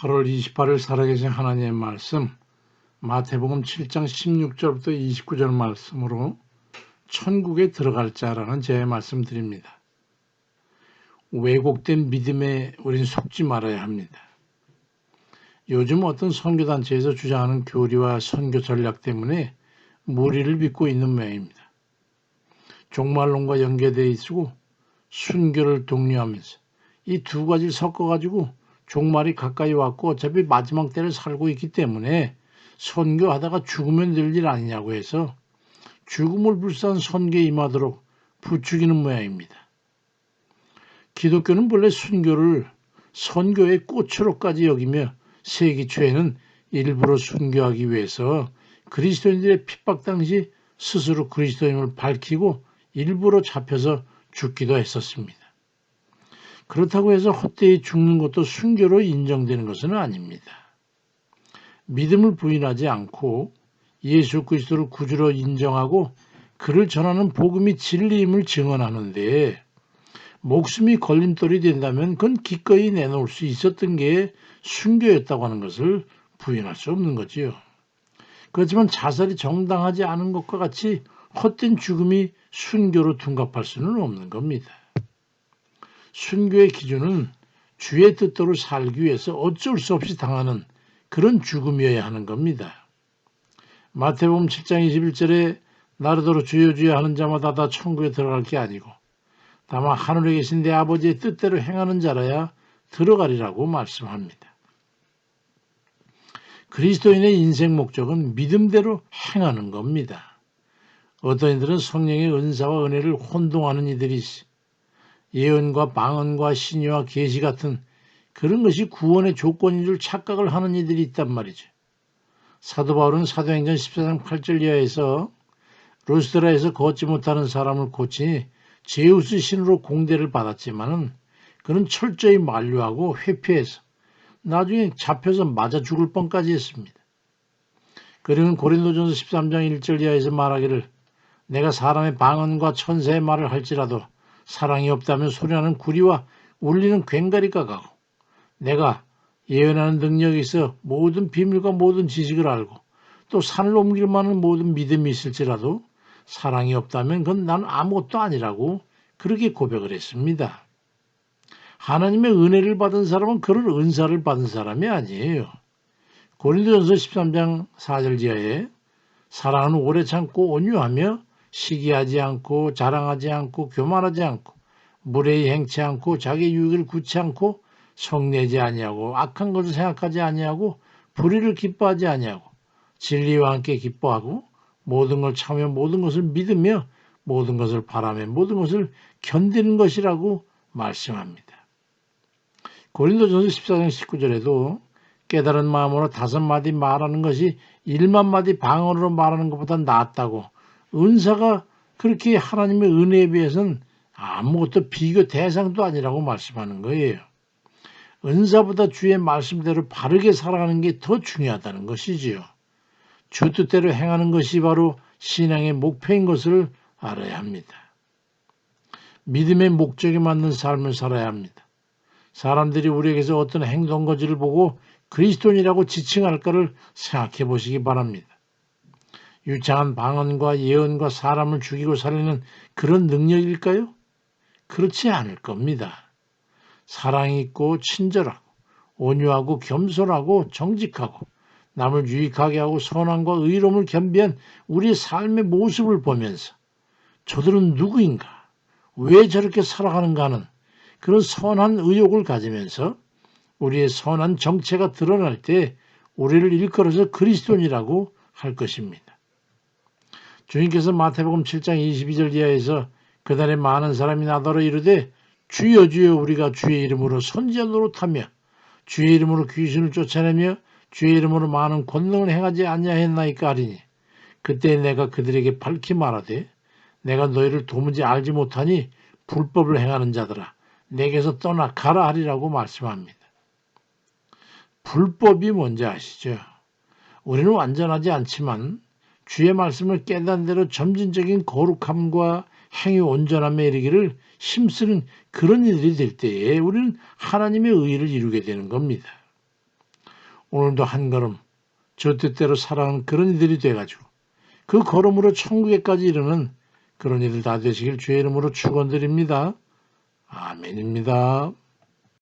8월 28일 살아계신 하나님의 말씀 마태복음 7장 16절부터 29절 말씀으로 천국에 들어갈 자라는 제 말씀 드립니다. 왜곡된 믿음에 우린 속지 말아야 합니다. 요즘 어떤 선교단체에서 주장하는 교리와 선교 전략 때문에 무리를 빚고 있는 모양입니다. 종말론과 연계되어 있고 순교를 독려하면서 이 두 가지를 섞어가지고 종말이 가까이 왔고 어차피 마지막 때를 살고 있기 때문에 선교하다가 죽으면 될 일 아니냐고 해서 죽음을 불사한 선교에 임하도록 부추기는 모양입니다. 기독교는 본래 순교를 선교의 꽃으로까지 여기며 세기 초에는 일부러 순교하기 위해서 그리스도인들의 핍박 당시 스스로 그리스도인을 밝히고 일부러 잡혀서 죽기도 했었습니다. 그렇다고 해서 헛되이 죽는 것도 순교로 인정되는 것은 아닙니다. 믿음을 부인하지 않고 예수 그리스도를 구주로 인정하고 그를 전하는 복음이 진리임을 증언하는데 목숨이 걸림돌이 된다면 그건 기꺼이 내놓을 수 있었던 게 순교였다고 하는 것을 부인할 수 없는 거지요. 그렇지만 자살이 정당하지 않은 것과 같이 헛된 죽음이 순교로 둔갑할 수는 없는 겁니다. 순교의 기준은 주의 뜻대로 살기 위해서 어쩔 수 없이 당하는 그런 죽음이어야 하는 겁니다. 마태복음 7장 21절에 나르도로 주여 주여 하는 자마다 다 천국에 들어갈 게 아니고 다만 하늘에 계신 내 아버지의 뜻대로 행하는 자라야 들어가리라고 말씀합니다. 그리스도인의 인생 목적은 믿음대로 행하는 겁니다. 어떤 이들은 성령의 은사와 은혜를 혼동하는 이들이 예언과 방언과 신유와 계시 같은 그런 것이 구원의 조건인 줄 착각을 하는 이들이 있단 말이죠. 사도 바울은 사도행전 14장 8절 이하에서 루스드라에서 걷지 못하는 사람을 고치니 제우스 신으로 공대를 받았지만은 그는 철저히 만류하고 회피해서 나중에 잡혀서 맞아 죽을 뻔까지 했습니다. 그리고 고린도전서 13장 1절 이하에서 말하기를 내가 사람의 방언과 천사의 말을 할지라도 사랑이 없다면 소리나는 구리와 울리는 괭가리가 가고 내가 예언하는 능력이 있어 모든 비밀과 모든 지식을 알고 또 산을 옮길 만한 모든 믿음이 있을지라도 사랑이 없다면 그건 난 아무것도 아니라고 그렇게 고백을 했습니다. 하나님의 은혜를 받은 사람은 그런 은사를 받은 사람이 아니에요. 고린도전서 13장 4절 지하에 사랑은 오래 참고 온유하며 시기하지 않고 자랑하지 않고 교만하지 않고 무례히 행치 않고 자기 유익을 굳지 않고 성내지 아니하고 악한 것을 생각하지 아니하고 불의를 기뻐하지 아니하고 진리와 함께 기뻐하고 모든 걸 참여 모든 것을 믿으며 모든 것을 바라며 모든 것을 견디는 것이라고 말씀합니다. 고린도전서 14장 19절에도 깨달은 마음으로 다섯 마디 말하는 것이 일만 마디 방언으로 말하는 것보다 낫다고 은사가 그렇게 하나님의 은혜에 비해서는 아무것도 비교 대상도 아니라고 말씀하는 거예요. 은사보다 주의 말씀대로 바르게 살아가는 게 더 중요하다는 것이지요. 주 뜻대로 행하는 것이 바로 신앙의 목표인 것을 알아야 합니다. 믿음의 목적에 맞는 삶을 살아야 합니다. 사람들이 우리에게서 어떤 행동 거지를 보고 그리스도인이라고 지칭할까를 생각해 보시기 바랍니다. 유창한 방언과 예언과 사람을 죽이고 살리는 그런 능력일까요? 그렇지 않을 겁니다. 사랑 있고 친절하고 온유하고 겸손하고 정직하고 남을 유익하게 하고 선함과 의로움을 겸비한 우리의 삶의 모습을 보면서 저들은 누구인가? 왜 저렇게 살아가는가 하는 그런 선한 의욕을 가지면서 우리의 선한 정체가 드러날 때 우리를 일컬어서 그리스도인이라고 할 것입니다. 주님께서 마태복음 7장 22절 이하에서 그날에 많은 사람이 나더러 이르되 주여 주여 우리가 주의 이름으로 선지자 노릇하며 주의 이름으로 귀신을 쫓아내며 주의 이름으로 많은 권능을 행하지 아니하였나이까 하리니 그때 내가 그들에게 밝히 말하되 내가 너희를 도무지 알지 못하니 불법을 행하는 자들아 내게서 떠나 가라 하리라고 말씀합니다. 불법이 뭔지 아시죠? 우리는 완전하지 않지만 주의 말씀을 깨닫는 대로 점진적인 거룩함과 행위 온전함에 이르기를 힘쓰는 그런 일들이 될 때에 우리는 하나님의 의를 이루게 되는 겁니다. 오늘도 한 걸음 저 뜻대로 살아가는 그런 이들이 돼가지고 그 걸음으로 천국에까지 이르는 그런 일들 다 되시길 주의 이름으로 축원드립니다. 아멘입니다.